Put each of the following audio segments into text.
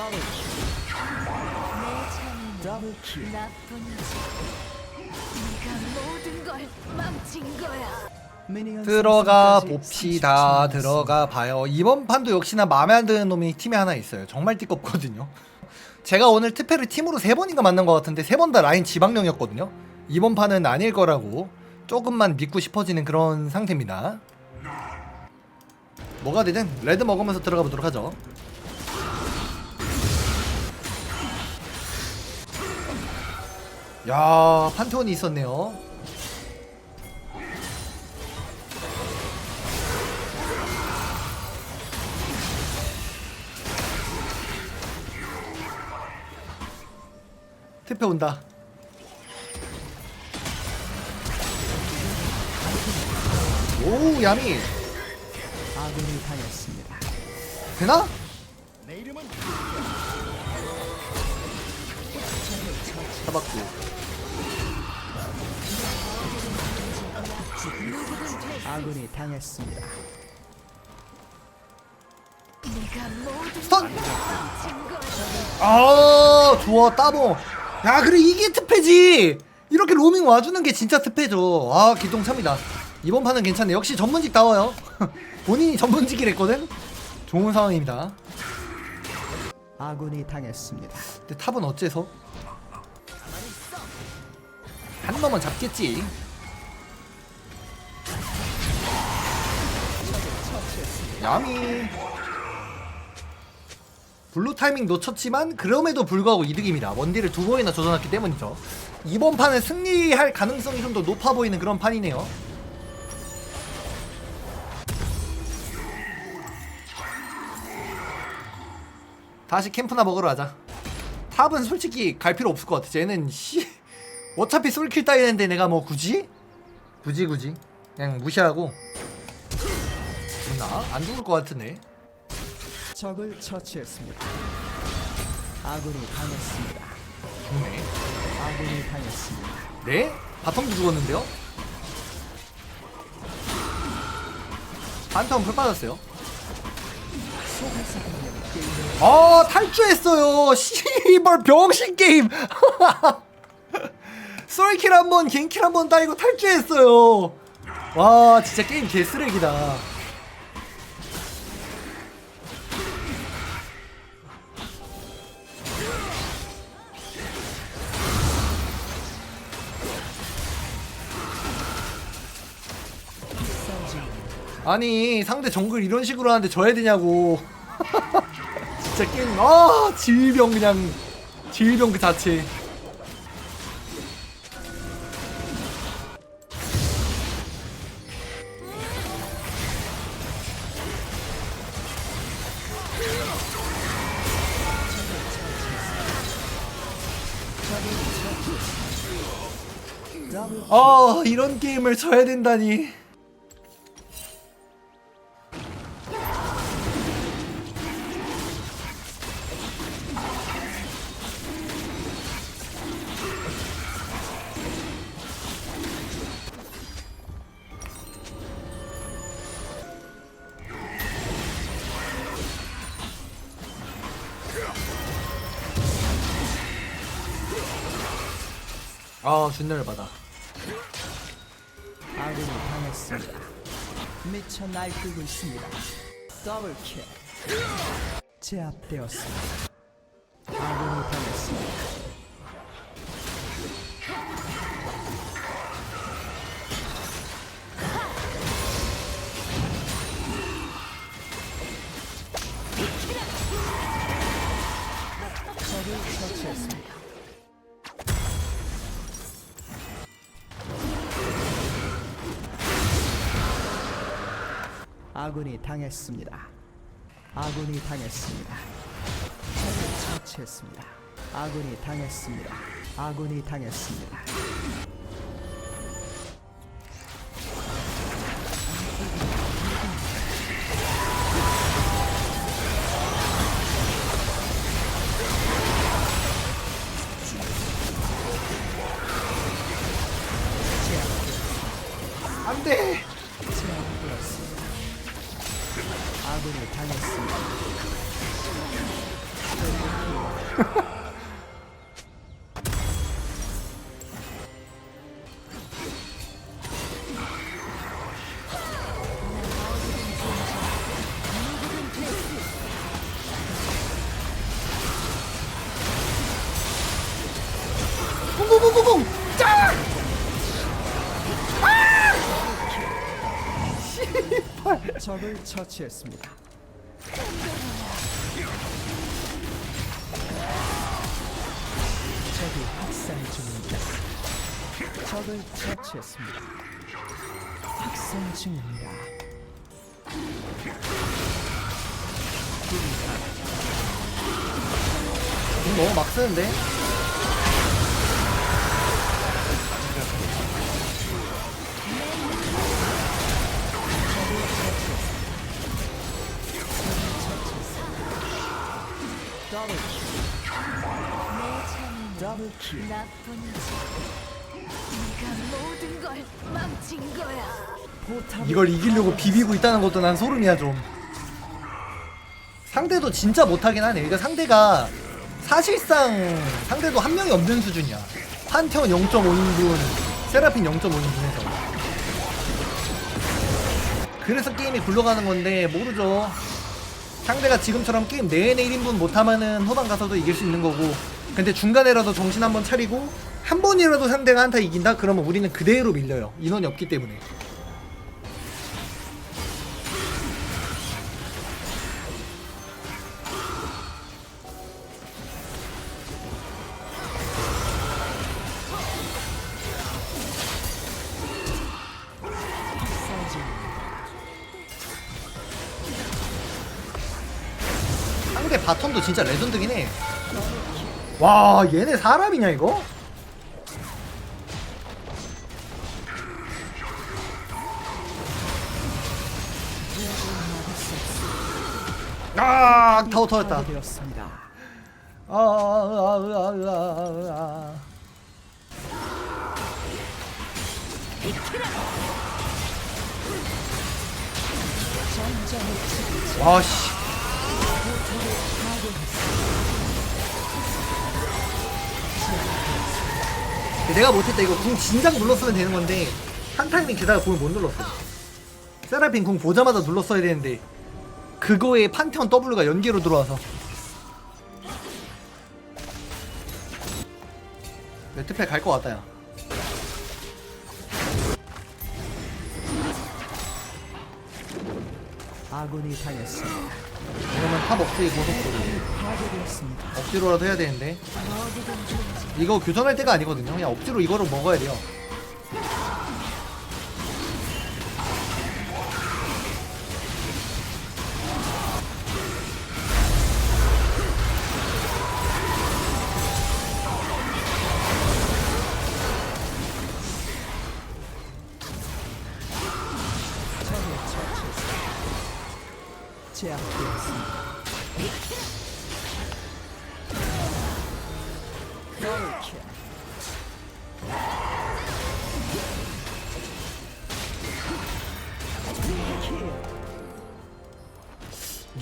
더블 내 더블 킬. 나뿐이지. 네가 모든 걸 망친 거야. 미니언 들어가 생성까지 봅시다. 30초 들어가 봐요. 이번 판도 역시나 마음에 안 드는 놈이 팀에 하나 있어요. 정말 띠껍거든요. 제가 오늘 특패를 팀으로 세 번인가 만난 것 같은데 세 번 다 라인 지방령이었거든요. 이번 판은 아닐 거라고 조금만 믿고 싶어지는 그런 상태입니다. 뭐가 되든 레드 먹으면서 들어가 보도록 하죠. 야 판테온이 있었네요. 특패 온다. 오 야미 아군이 당했습니다. 되나? 잡았고 아군이 당했습니다. 스턴! 아 좋아 따봉. 야 그래 이게 특패지! 이렇게 로밍 와주는 게 진짜 특패죠. 아 기똥차입니다. 이번 판은 괜찮네. 역시 전문직 나와요. 본인이 전문직이랬거든? 좋은 상황입니다. 아군이 당했습니다. 근데 탑은 어째서 한 놈은 잡겠지. 야미. 블루 타이밍 놓쳤지만 그럼에도 불구하고 이득입니다. 원딜을 두 번이나 조져놨기 때문이죠. 이번 판은 승리할 가능성이 좀 더 높아 보이는 그런 판이네요. 다시 캠프나 먹으러 가자. 탑은 솔직히 갈 필요 없을 것 같아. 쟤는 씨 어차피 솔킬 따이는데 내가 뭐 굳이? 굳이 굳이 그냥 무시하고 죽나? 안 죽을 것 같은데 적을 처치했습니다. 아군이 당했습니다. 죽네 아군이 당했습니다. 네? 바텀도 죽었는데요? 한턴 풀 빠졌어요 아 탈주했어요 씨발 병신 게임 솔킬 한 번 갱킬 한 번 따이고 탈주했어요. 와 진짜 게임 개쓰레기다. 아니 상대 정글 이런 식으로 하는데 져야 되냐고. 진짜 게임 아 질병 그냥. 질병 그 자체 아 이런 게임을 져야 된다니. 아 준내를 받아 아군이 당했습니다. 미쳐 날뛰고 있습니다. 더블 킬. 제압되었습니다. 아군이 당했습니다. 적을 처치했습니다. 아군이 당했습니다. 아군이 당했습니다. 처치했습니다. 아군이 당했습니다. 아군이 당했습니다. 적을 처치했습니다. 적이 학살 중입니다. 적을 처치했습니다. 학살 중입니다. 공 너무 막 쓰는데? 나쁜 짓. 네가 모든 걸 망친 거야. 이걸 이기려고 비비고 있다는 것도 난 소름이야 좀 상대도 진짜 못하긴 하네 그러니까 상대가 사실상 상대도 한 명이 없는 수준이야 판테온 0.5인분 세라핀 0.5인분에서 그래서 게임이 굴러가는 건데 모르죠 상대가 지금처럼 게임 내내 1인분 못하면은 호방 가서도 이길 수 있는 거고. 근데 중간에라도 정신 한번 차리고 한 번이라도 상대가 한타 이긴다? 그러면 우리는 그대로 밀려요. 인원이 없기 때문에 바텀도 진짜 레전드긴 해. 와, 얘네 사람이냐 이거? 아, 타워 터졌다. 되었습니다. 아, 아, 아, 아, 아, 아. 와, 씨. 내가 못했다. 이거 궁 진작 눌렀으면 되는 건데 한 타이밍 기다가 궁을 못 눌렀어. 세라핀 궁 보자마자 눌렀어야 되는데 그거에 판테온 W가 연계로 들어와서. 레트팩 갈 것 같다 야. 아군이 당했습니다. 탑 억제기 고속도로. 억지로라도 해야 되는데. 이거 교전할 때가 아니거든요 그냥 억지로 이거를 먹어야 돼요. 제압되었습니다.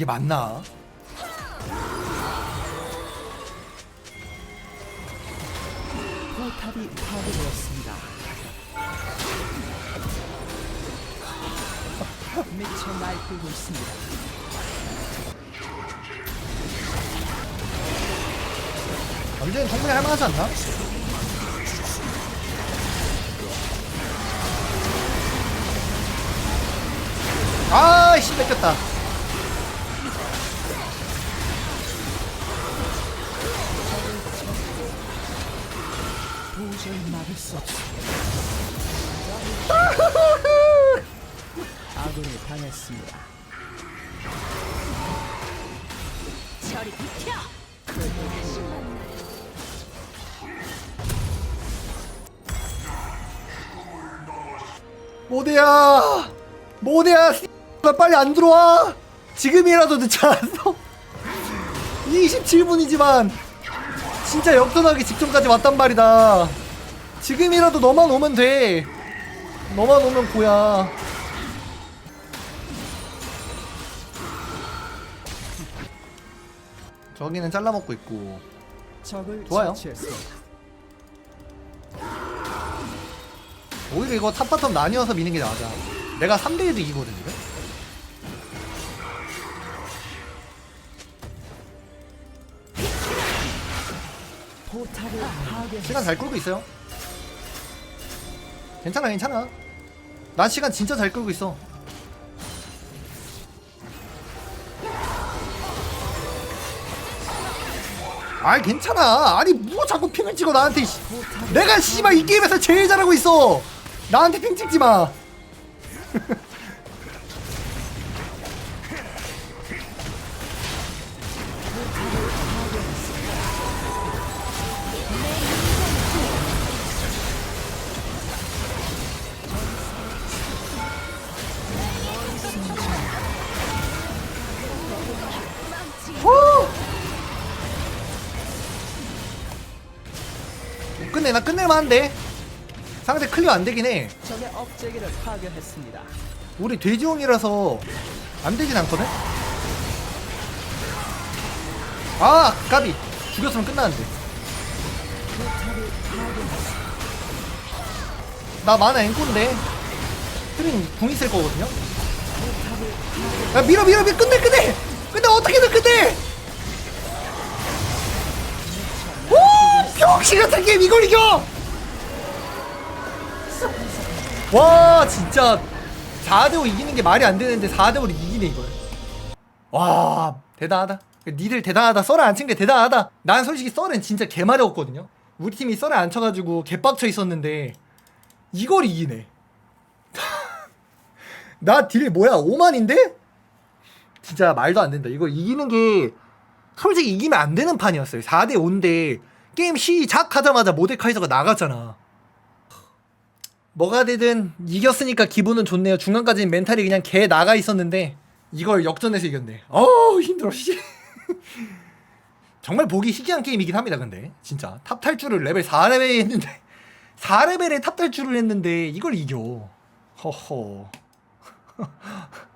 맞나? 포탑이 파괴되었습니다. 미쳐 날뛰고 있습니다. 언제는 충분히 할만하지 않나? 아 씨 뺏겼다 아군이 당했습니다. 저리 비켜. 모대야 모대야 나 빨리 안 들어와 지금이라도 늦지 않았어 27분이지만 진짜 역전하기 직전까지 왔단 말이다 지금이라도 너만 오면 돼 너만 오면 고야 저기는 잘라먹고 있고 좋아요. 오히려 이거 탑바텀 나뉘어서 미는 게 나아 내가 3대1도 이기거든 이거. 시간 잘 끌고 있어요. 괜찮아, 괜찮아. 난 시간 진짜 잘 끌고 있어. 아이 괜찮아. 아니 뭐 자꾸 핑을 찍어 나한테. 씨. 내가 씨발 이 게임에서 제일 잘하고 있어. 나한테 핑 찍지 마. 끝낼만한데 상대 클리어 안 되긴 해. 적의 업체기를 파괴했습니다. 우리 돼지용이라서 안 되진 않거든? 아 까비. 죽였으면 끝나는데. 나 만화 앵꼬인데 트린 궁 있을 거거든요? 야 밀어 밀어 밀어. 끝내 끝내! 끝내! 어떻게든 끝내! 오 병신 같은 게임. 이걸 이겨 와 진짜. 4대5 이기는 게 말이 안 되는데 4대5로 이기네 이걸. 와 대단하다. 니들 대단하다. 썰을 안 친 게 대단하다. 난 솔직히 썰은 진짜 개마려웠거든요. 우리 팀이 썰을 안 쳐가지고 개빡쳐 있었는데 이걸 이기네. 나 딜 뭐야 5만인데? 진짜 말도 안 된다. 이거 이기는 게 솔직히 이기면 안 되는 판이었어요. 4대5인데 게임 시작하자마자 모데카이저가 나갔잖아 뭐가 되든 이겼으니까 기분은 좋네요. 중간까지는 멘탈이 그냥 개 나가 있었는데 이걸 역전해서 이겼네. 어우 힘들어 씨. 정말 보기 희귀한 게임이긴 합니다. 근데 진짜 탑 탈출을 레벨 4레벨에 했는데 4레벨에 탑 탈출을 했는데 이걸 이겨. 허허.